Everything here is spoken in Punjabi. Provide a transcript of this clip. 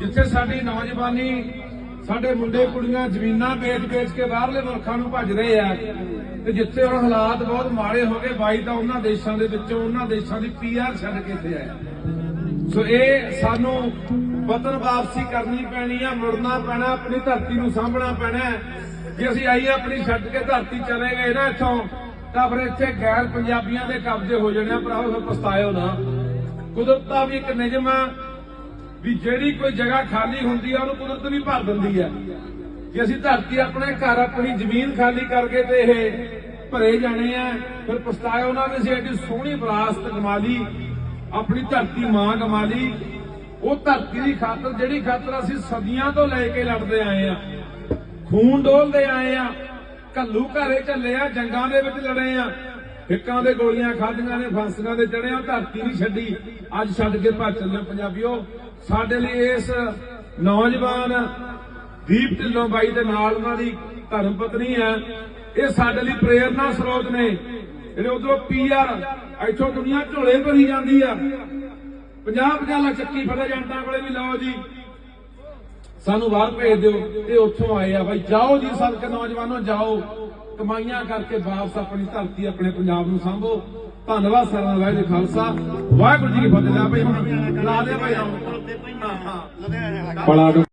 ਜਿੱਥੇ ਸਾਡੀ ਨੌਜਵਾਨੀ, ਸਾਡੇ ਮੁੰਡੇ ਕੁੜੀਆਂ ਜ਼ਮੀਨਾਂ ਵੇਚ-ਵੇਚ ਕੇ ਬਾਹਰਲੇ ਮੁਲਕਾਂ ਨੂੰ ਭੱਜ ਰਹੇ ਆ, ਤੇ ਜਿੱਥੇ ਹੁਣ ਹਾਲਾਤ ਬਹੁਤ ਮਾੜੇ ਹੋ ਗਏ, ਬਾਈ ਤਾਂ ਉਹਨਾਂ ਦੇਸ਼ਾਂ ਦੇ ਵਿੱਚੋਂ, ਉਹਨਾਂ ਦੇਸ਼ਾਂ ਦੀ ਪੀਆਰ ਛੱਡ ਕੇ ਇੱਥੇ ਆਇਆ ਸੋ ਇਹ ਸਾਨੂੰ ਵਤਨ ਵਾਪਸੀ ਕਰਨੀ ਪੈਣੀ ਆ, ਮੁੜਨਾ ਪੈਣਾ, ਆਪਣੀ ਧਰਤੀ ਨੂੰ ਸਾਂਭਣਾ ਪੈਣਾ ਜੇ ਅਸੀਂ ਆਈਏ ਆਪਣੀ ਛੱਡ ਕੇ ਧਰਤੀ ਚਲੇ ਗਏ ਨਾ ਇੱਥੋਂ, ਤਾਂ ਫਿਰ ਇੱਥੇ ਗੈਰ ਪੰਜਾਬੀਆਂ ਦੇ ਕਬਜ਼ੇ ਹੋ ਜਾਣੇ ਆ, ਭਰਾਵੋ, ਫਿਰ ਪਛਤਾਇਓ ਨਾ। ਕੁਦਰਤ ਦਾ ਵੀ ਇੱਕ ਨਿਯਮ ਆ ਵੀ ਜਿਹੜੀ ਕੋਈ ਜਗ੍ਹਾ ਖਾਲੀ ਹੁੰਦੀ ਆ, ਉਹਨੂੰ ਕੁਦਰਤ ਵੀ ਭਰ ਦਿੰਦੀ ਆ। ਜੇ ਅਸੀਂ ਧਰਤੀ ਆਪਣੇ ਘਰ, ਆਪਣੀ ਜ਼ਮੀਨ ਖਾਲੀ ਕਰਕੇ ਤੇ ਇਹ ਭਰੇ ਜਾਣੇ ਆ, ਫਿਰ ਪਛਤਾਇਓ ਨਾ ਵੀ ਅਸੀਂ ਐਡੀ ਸੋਹਣੀ ਵਿਰਾਸਤ ਕਮਾ ਲਈ, ਆਪਣੀ ਧਰਤੀ ਮਾਂ ਕਮਾ ਲਈ। ਉਹ ਧਰਤੀ ਦੀ ਖਾਤਰ, ਜਿਹੜੀ ਖਾਤਰ ਅਸੀਂ ਸਦੀਆਂ ਤੋਂ ਲੈ ਕੇ ਲੜਦੇ ਆਏ ਆ, ਖੂਨ ਡੋਲਦੇ ਆਏ ਆ ਕੱਲੂ ਘਰੇ ਚੱਲੇ ਆ, ਜੰਗਾਂ ਦੇ ਵਿੱਚ ਲੜੇ ਆ। ਹਿੱਕਾਂ ਦੇ ਗੋਲੀਆਂ ਖਾਧੀਆਂ ਨੇ, ਫਾਂਸੀਆਂ ਦੇ ਚੜਿਆ ਧਰਤੀ ਨਹੀਂ ਛੱਡੀ। ਅੱਜ ਛੱਡ ਕੇ ਭੱਜ ਚੱਲੇ ਪੰਜਾਬੀਓ। ਸਾਡੇ ਲਈ ਇਸ ਨੌਜਵਾਨ ਦੀਪ ਢਿੱਲੋਂ ਬਾਈ ਦੇ ਨਾਲ ਉਹਨਾਂ ਦੀ ਧਰਮ ਪਤਨੀ ਹੈ। ਇਹ ਸਾਡੇ ਲਈ ਪ੍ਰੇਰਨਾ ਸਰੋਤ ਨੇ। ਜਿਹੜੇ ਉਧਰੋਂ ਪੀਆਰ ਇੱਥੋਂ ਦੁਨੀਆ ਝੋਲੇ ਭਰੀ ਜਾਂਦੀ ਆ। 50 50 ਲੱਖ ਚੱਕੀ ਫੜੇ ਜਨਤਾ ਕੋਲੇ ਵੀ ਲਓ ਜੀ। ਸਾਨੂੰ ਬਾਹਰ ਭੇਜ ਦਿਓ ਇਹ ਉੱਥੋਂ ਆਏ ਆ। ਬਾਈ, ਜਾਓ ਜੀ ਸਦਕੇ ਨੌਜਵਾਨੋ, ਜਾਓ। ਕਮਾਈਆਂ ਕਰਕੇ ਵਾਪਸ ਆਪਣੀ ਧਰਤੀ ਆਪਣੇ ਪੰਜਾਬ ਨੂੰ ਸੰਭੋ। ਧੰਨਵਾਦ ਸਾਰਿਆਂ ਦਾ ਵਾਹਿਗੁਰੂ ਜੀ ਖਾਲਸਾ। ਵਾਹਿਗੁਰੂ ਜੀ ਕੀ ਫਤਿਹ। ਲੈ ਭਾਈ। ਲਾ ਦੇ ਭਾਈ ਲੁਧਿਆਣੇ ਵਾਲਾ